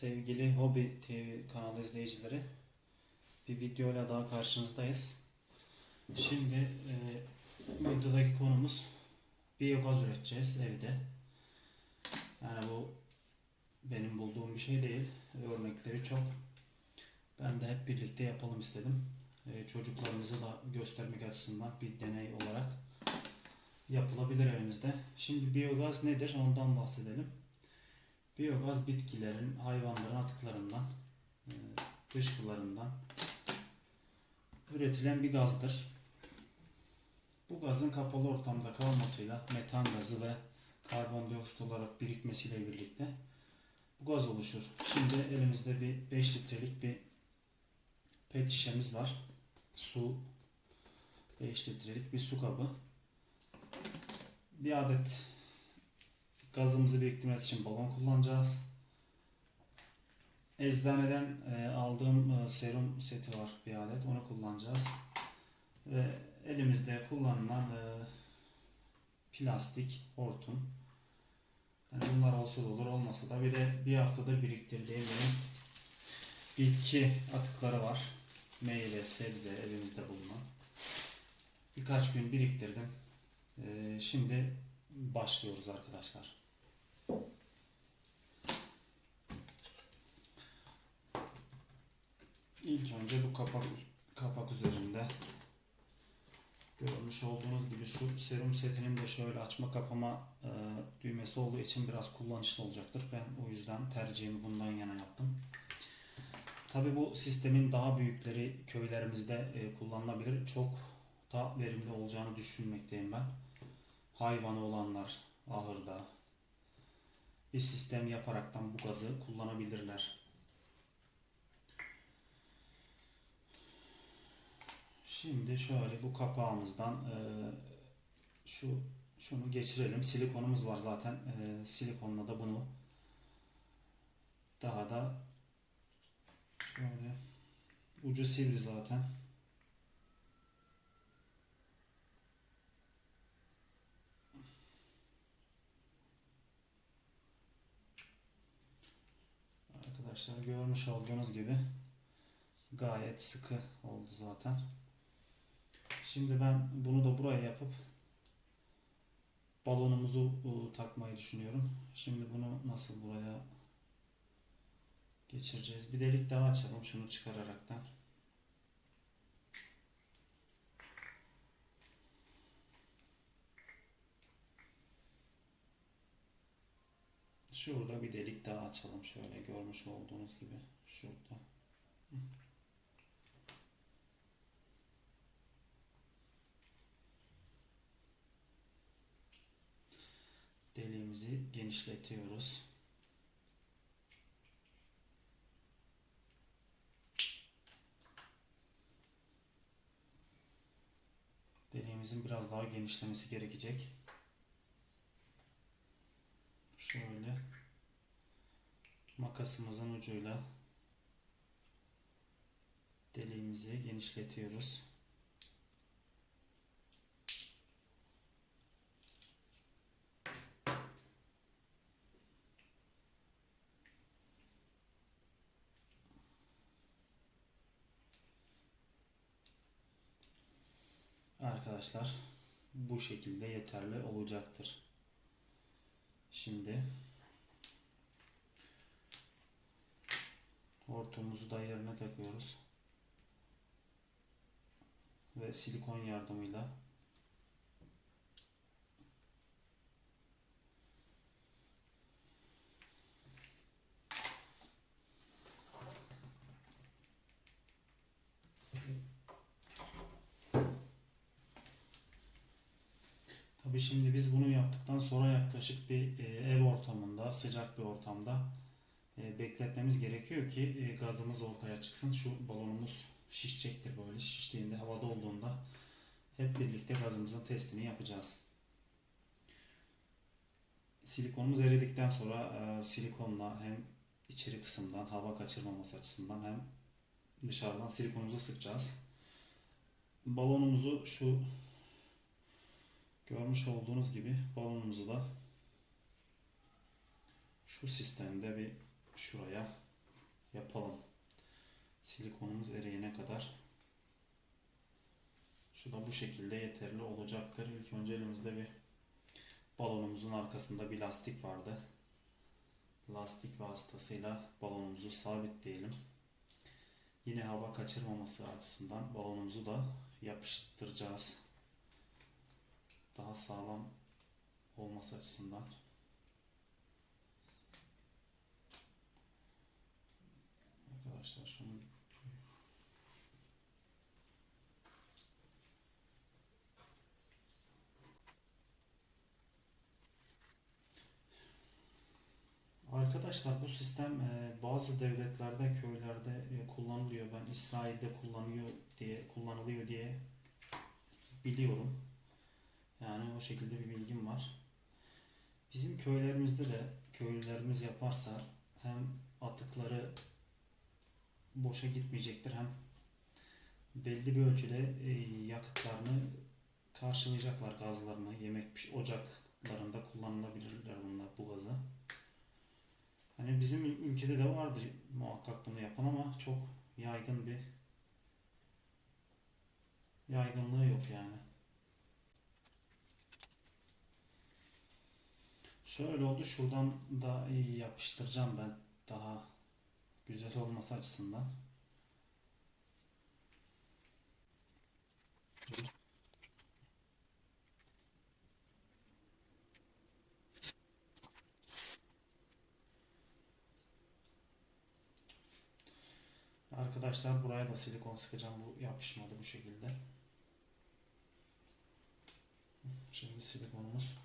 Sevgili Hobi TV kanalı izleyicileri, bir videoyla daha karşınızdayız. Şimdi e, videodaki konumuz biyogaz üreteceğiz evde. Yani bu benim bulduğum bir şey değil. Örnekleri çok. Ben de hep birlikte yapalım istedim. E, çocuklarımızı da göstermek açısından bir deney olarak yapılabilir evimizde. Şimdi biyogaz nedir? Ondan bahsedelim. Biyogaz bitkilerin, hayvanların atıklarından, e, dışkılarından üretilen bir gazdır. Bu gazın kapalı ortamda kalmasıyla metan gazı ve karbondioksit olarak birikmesiyle birlikte bu gaz oluşur. Şimdi elimizde bir 5 litrelik bir pet şişemiz var. Su 5 litrelik bir su kabı. Bir adet gazımızı biriktirmesi için balon kullanacağız. Eczaneden e, aldığım e, serum seti var bir adet. Onu kullanacağız. Ve elimizde kullanılan e, plastik hortum. Yani bunlar olsa da olur olmasa da bir de bir haftadır biriktirdiğim benim bitki atıkları var. Meyve, sebze evimizde bulunan. Birkaç gün biriktirdim. Şimdi başlıyoruz arkadaşlar. İlk önce bu kapak kapak üzerinde görmüş olduğunuz gibi şu serum setinin de şöyle açma kapama e, düğmesi olduğu için biraz kullanışlı olacaktır. Ben o yüzden tercihimi bundan yana yaptım. Tabi bu sistemin daha büyükleri köylerimizde e, kullanılabilir. Çok daha verimli olacağını düşünmekteyim ben. Hayvanı olanlar ahırda bir sistem yaparaktan bu gazı kullanabilirler. Şimdi şöyle bu kapağımızdan e, şu şunu geçirelim. Silikonumuz var zaten. E, silikonla da bunu daha da şöyle ucu sivri zaten. Arkadaşlar görmüş olduğunuz gibi gayet sıkı oldu zaten. Şimdi ben bunu da buraya yapıp balonumuzu e, takmayı düşünüyorum. Şimdi bunu nasıl buraya geçireceğiz? Bir delik daha açalım şunu çıkararaktan. Şurada bir delik daha açalım şöyle görmüş olduğunuz gibi şurada. Hı. Deliğimizi genişletiyoruz. Deliğimizin biraz daha genişlemesi gerekecek. Şöyle makasımızın ucuyla deliğimizi genişletiyoruz. Arkadaşlar bu şekilde yeterli olacaktır. Şimdi hortumumuzu da yerine takıyoruz. Ve silikon yardımıyla Şimdi biz bunu yaptıktan sonra yaklaşık bir e, ev ortamında, sıcak bir ortamda e, bekletmemiz gerekiyor ki e, gazımız ortaya çıksın. Şu balonumuz şişecektir böyle. Şiştiğinde, havada olduğunda hep birlikte gazımızın testini yapacağız. Silikonumuz eridikten sonra silikonla hem içeri kısımdan hava kaçırmaması açısından hem dışarıdan silikonumuzu sıkacağız. Balonumuzu şu Görmüş olduğunuz gibi balonumuzu da şu sistemde bir şuraya yapalım. Silikonumuz eriyene kadar. Şu da bu şekilde yeterli olacaktır. İlk önce elimizde bir balonumuzun arkasında bir lastik vardı. Lastik vasıtasıyla balonumuzu sabitleyelim. Yine hava kaçırmaması açısından balonumuzu da yapıştıracağız. Daha sağlam olması açısından. Arkadaşlar şunu Arkadaşlar bu sistem e, bazı devletlerde, köylerde e, kullanılıyor. Ben İsrail'de kullanıyor diye kullanılıyor diye biliyorum. Yani o şekilde bir bilgim var. Bizim köylerimizde de köylülerimiz yaparsa hem atıkları boşa gitmeyecektir hem belli bir ölçüde e, yakıtlarını karşılayacaklar gazlarını yemek ocaklarında kullanılabilirler bunlar bu gazı. Hani bizim ül- ülkede de vardır muhakkak bunu yapan ama çok yaygın bir yaygınlığı yok yani. Şöyle oldu. Şuradan da yapıştıracağım ben. Daha güzel olması açısından. Arkadaşlar buraya da silikon sıkacağım. Bu yapışmadı bu şekilde. Şimdi silikonumuz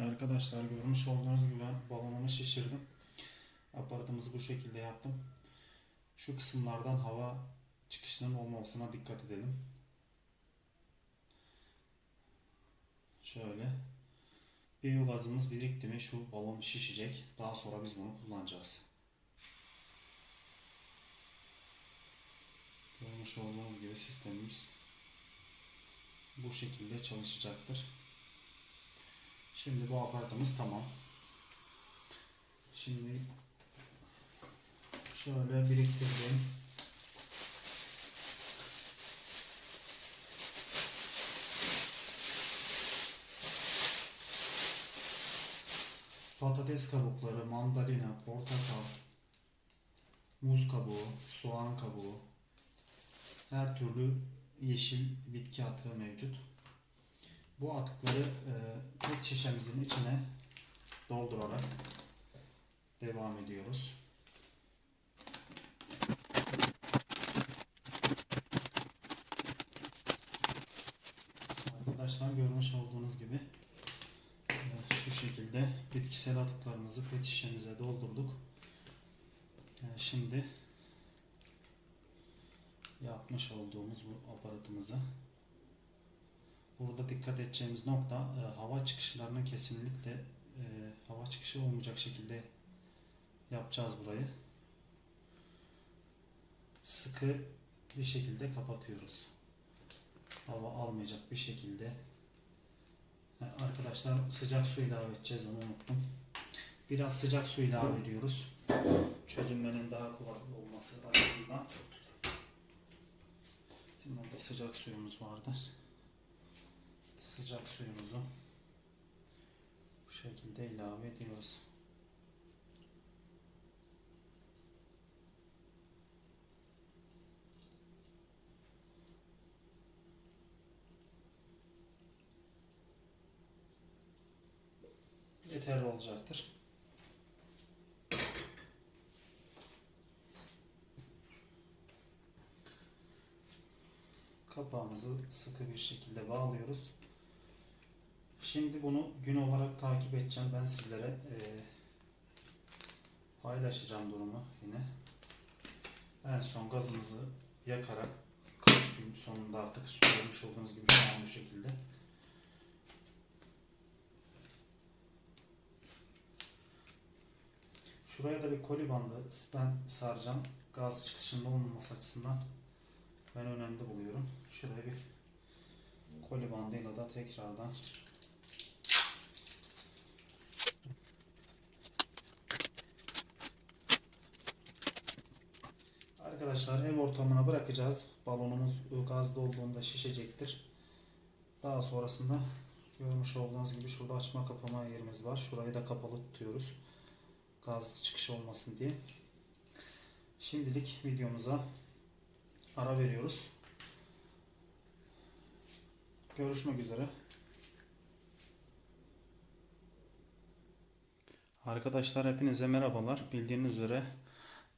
Arkadaşlar görmüş olduğunuz gibi ben balonumu şişirdim. Aparatımızı bu şekilde yaptım. Şu kısımlardan hava çıkışının olmamasına dikkat edelim. Şöyle. Biyogazımız birikti mi şu balon şişecek. Daha sonra biz bunu kullanacağız. Görmüş olduğunuz gibi sistemimiz bu şekilde çalışacaktır. Şimdi bu aparatımız tamam. Şimdi şöyle biriktirdim. Patates kabukları, mandalina, portakal, muz kabuğu, soğan kabuğu, her türlü yeşil bitki atığı mevcut. Bu atıkları e, pet şişemizin içine doldurarak devam ediyoruz. Arkadaşlar görmüş olduğunuz gibi e, şu şekilde bitkisel atıklarımızı pet şişemize doldurduk. E, Şimdi yapmış olduğumuz bu aparatımızı Burada dikkat edeceğimiz nokta e, hava çıkışlarının kesinlikle e, hava çıkışı olmayacak şekilde yapacağız burayı. Sıkı bir şekilde kapatıyoruz. Hava almayacak bir şekilde. Ha, Arkadaşlar sıcak su ilave edeceğiz onu unuttum. Biraz sıcak su ilave ediyoruz. Çözünmenin daha kolay olması açısından. Şimdi burada sıcak suyumuz vardır sıcak suyumuzu bu şekilde ilave ediyoruz. Yeterli olacaktır. Kapağımızı sıkı bir şekilde bağlıyoruz. Şimdi bunu gün olarak takip edeceğim ben sizlere. Ee, paylaşacağım durumu yine. En son gazımızı yakarak kaç gün sonunda artık görmüş olduğunuz gibi şu an bu şekilde. Şuraya da bir koli bandı ben saracağım. Gaz çıkışında olmaması açısından ben önemli buluyorum. Şuraya bir koli bandıyla da tekrardan Arkadaşlar ev ortamına bırakacağız. Balonumuz gazda olduğunda şişecektir. Daha sonrasında görmüş olduğunuz gibi şurada açma kapama yerimiz var. Şurayı da kapalı tutuyoruz. Gaz çıkışı olmasın diye. Şimdilik videomuza ara veriyoruz. Görüşmek üzere. Arkadaşlar hepinize merhabalar. Bildiğiniz üzere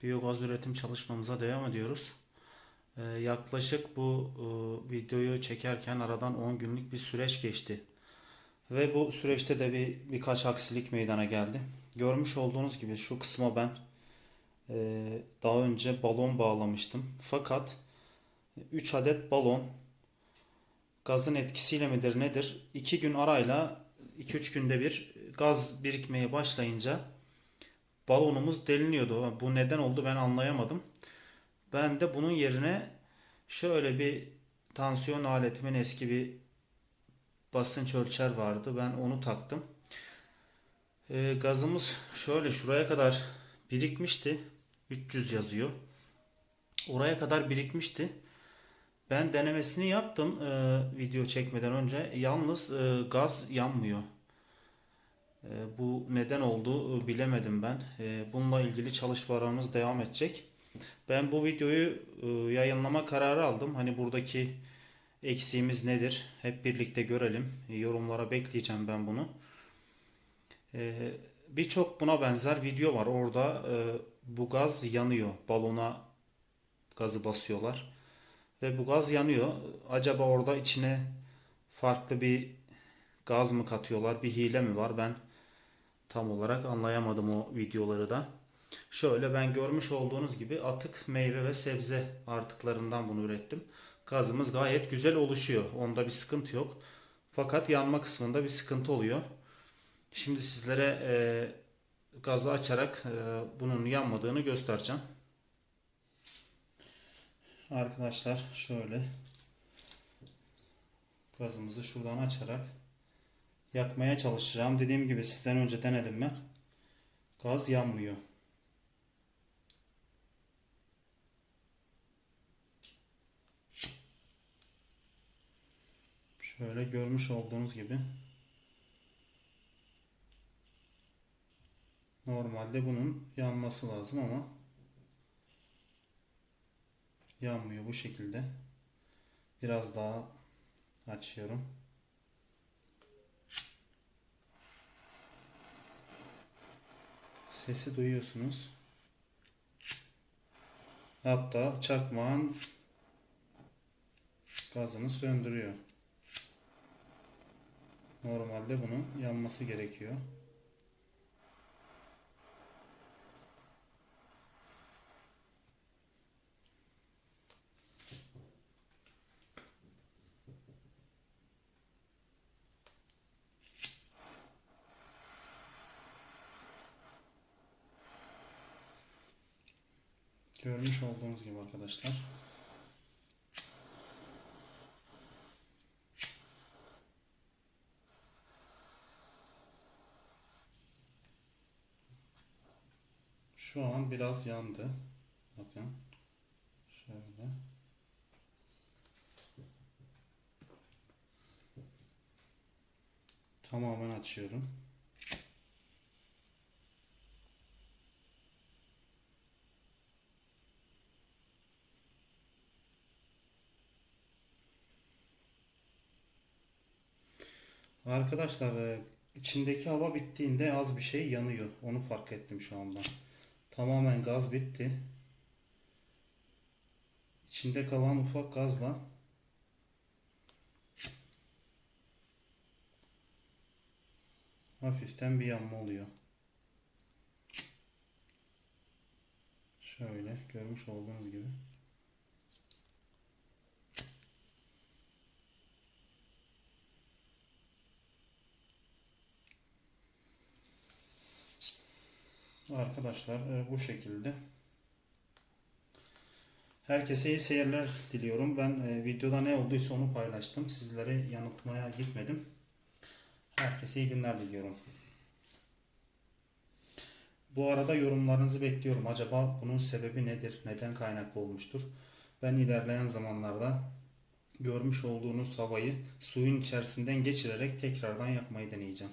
biyogaz üretim çalışmamıza devam ediyoruz. Ee, yaklaşık bu e, videoyu çekerken aradan 10 günlük bir süreç geçti. Ve bu süreçte de bir birkaç aksilik meydana geldi. Görmüş olduğunuz gibi şu kısma ben e, daha önce balon bağlamıştım. Fakat 3 adet balon gazın etkisiyle midir nedir? 2 gün arayla 2-3 günde bir gaz birikmeye başlayınca balonumuz deliniyordu. Bu neden oldu ben anlayamadım. Ben de bunun yerine şöyle bir tansiyon aletimin eski bir basınç ölçer vardı. Ben onu taktım. E, gazımız şöyle şuraya kadar birikmişti. 300 yazıyor. Oraya kadar birikmişti. Ben denemesini yaptım e, video çekmeden önce. Yalnız e, gaz yanmıyor. E, bu neden oldu e, bilemedim ben. E, bununla ilgili çalışmalarımız devam edecek. Ben bu videoyu e, yayınlama kararı aldım. Hani buradaki eksiğimiz nedir? Hep birlikte görelim. E, yorumlara bekleyeceğim ben bunu. E, Birçok buna benzer video var. Orada bu gaz yanıyor. Balona gazı basıyorlar. Ve bu gaz yanıyor. Acaba orada içine farklı bir gaz mı katıyorlar? Bir hile mi var? Ben tam olarak anlayamadım o videoları da. Şöyle ben görmüş olduğunuz gibi atık meyve ve sebze artıklarından bunu ürettim. Gazımız gayet güzel oluşuyor. Onda bir sıkıntı yok. Fakat yanma kısmında bir sıkıntı oluyor. Şimdi sizlere e, gazı açarak e, bunun yanmadığını göstereceğim. Arkadaşlar şöyle gazımızı şuradan açarak yakmaya çalışacağım. Dediğim gibi sizden önce denedim ben. Gaz yanmıyor. Şöyle görmüş olduğunuz gibi normalde bunun yanması lazım ama yanmıyor bu şekilde. Biraz daha açıyorum. Sesi duyuyorsunuz. Hatta çakmağın gazını söndürüyor. Normalde bunun yanması gerekiyor. Görmüş olduğunuz gibi arkadaşlar. Şu an biraz yandı. Bakın. Şöyle. Tamamen açıyorum. Arkadaşlar e, içindeki hava bittiğinde az bir şey yanıyor. Onu fark ettim şu anda. Tamamen gaz bitti. İçinde kalan ufak gazla hafiften bir yanma oluyor. Şöyle görmüş olduğunuz gibi. Arkadaşlar e, bu şekilde. Herkese iyi seyirler diliyorum. Ben e, videoda ne olduysa onu paylaştım. Sizlere yanıltmaya gitmedim. Herkese iyi günler diliyorum. Bu arada yorumlarınızı bekliyorum. Acaba bunun sebebi nedir? Neden kaynaklı olmuştur? Ben ilerleyen zamanlarda görmüş olduğunuz havayı suyun içerisinden geçirerek tekrardan yapmayı deneyeceğim.